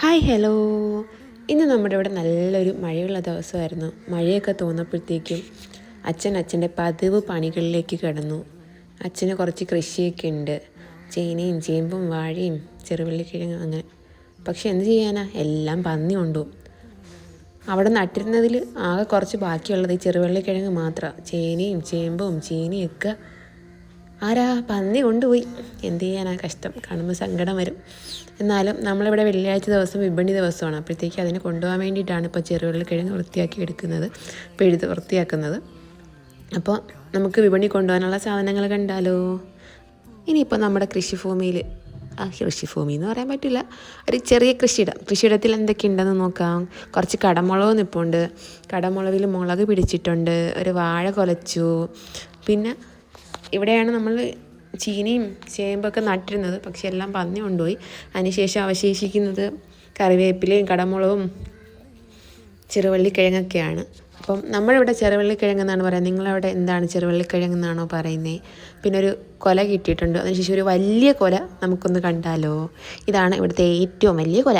Hi hello ഇന്ന് നമ്മുടെ ഇവിടെ നല്ലൊരു മഴയുള്ള ദിവസമായിരുന്നു. മഴയൊക്കെ തോന്നപ്പോഴത്തേക്കും അച്ഛൻ അച്ഛന്റെ പതിവ് പണികളിലേക്ക് കിടന്നു. അച്ഛന് കുറച്ച് കൃഷിയൊക്കെ ഉണ്ട്. ചേനയും ചേമ്പും വാഴയും ചെറുവള്ളിക്കിഴങ്ങും അങ്ങനെ. പക്ഷെ എന്ത് ചെയ്യാനാ? എല്ലാം പന്നി കൊണ്ടു. അവിടെ നട്ടിരുന്നതിൽ ആകെ കുറച്ച് ബാക്കിയുള്ളത് ഈ ചെറുവള്ളിക്കിഴങ്ങ് മാത്രമാണ് ചേനയും ചേമ്പും ചീനിയും ഒക്കെ ആരാ? പന്നി കൊണ്ടുപോയി. എന്ത് ചെയ്യാനാ? കഷ്ടം. കാണുമ്പോൾ സങ്കടം വരും. എന്നാലും നമ്മളിവിടെ വെള്ളിയാഴ്ച ദിവസം വിപണി ദിവസമാണ്. അപ്പോഴത്തേക്ക് അതിനെ കൊണ്ടുപോകാൻ വേണ്ടിയിട്ടാണ് ഇപ്പോൾ ചെറുവള്ളിക്കിഴങ്ങ് വൃത്തിയാക്കി എടുക്കുന്നത്. പിഴുത് വൃത്തിയാക്കുന്നത്. അപ്പോൾ നമുക്ക് വിപണി കൊണ്ടുപോകാനുള്ള സാധനങ്ങൾ കണ്ടാലോ? ഇനിയിപ്പോൾ നമ്മുടെ കൃഷിഭൂമിയിൽ ആ കൃഷിഭൂമി എന്ന് പറയാൻ പറ്റില്ല. ഒരു ചെറിയ കൃഷിയിടം. കൃഷിയിടത്തിൽ എന്തൊക്കെ ഉണ്ടെന്ന് നോക്കാം. കുറച്ച് കടമുളക് നിൽപ്പുണ്ട് കടമുളകിൽ മുളക് പിടിച്ചിട്ടുണ്ട്. ഒരു വാഴ കൊലച്ചു. പിന്നെ ഇവിടെയാണ് നമ്മൾ ചീനിയും ചേമ്പൊക്കെ നട്ടിരുന്നത്. പക്ഷെ എല്ലാം പന്നി കൊണ്ടുപോയി. അതിനുശേഷം അവശേഷിക്കുന്നത് കറിവേപ്പിലയും കടമുളകും ചെറുവള്ളിക്കിഴങ്ങൊക്കെയാണ്. അപ്പം നമ്മളിവിടെ ചെറുവള്ളിക്കിഴങ്ങ് എന്നാണ് പറയുന്നത്. നിങ്ങളവിടെ എന്താണ് ചെറുവള്ളിക്കിഴങ്ങ് എന്നാണോ പറയുന്നത് പിന്നെ ഒരു കൊല കിട്ടിയിട്ടുണ്ട്. അതിനുശേഷം ഒരു വലിയ കൊല നമുക്കൊന്ന് കണ്ടാലോ? ഇതാണ് ഇവിടുത്തെ ഏറ്റവും വലിയ കൊല.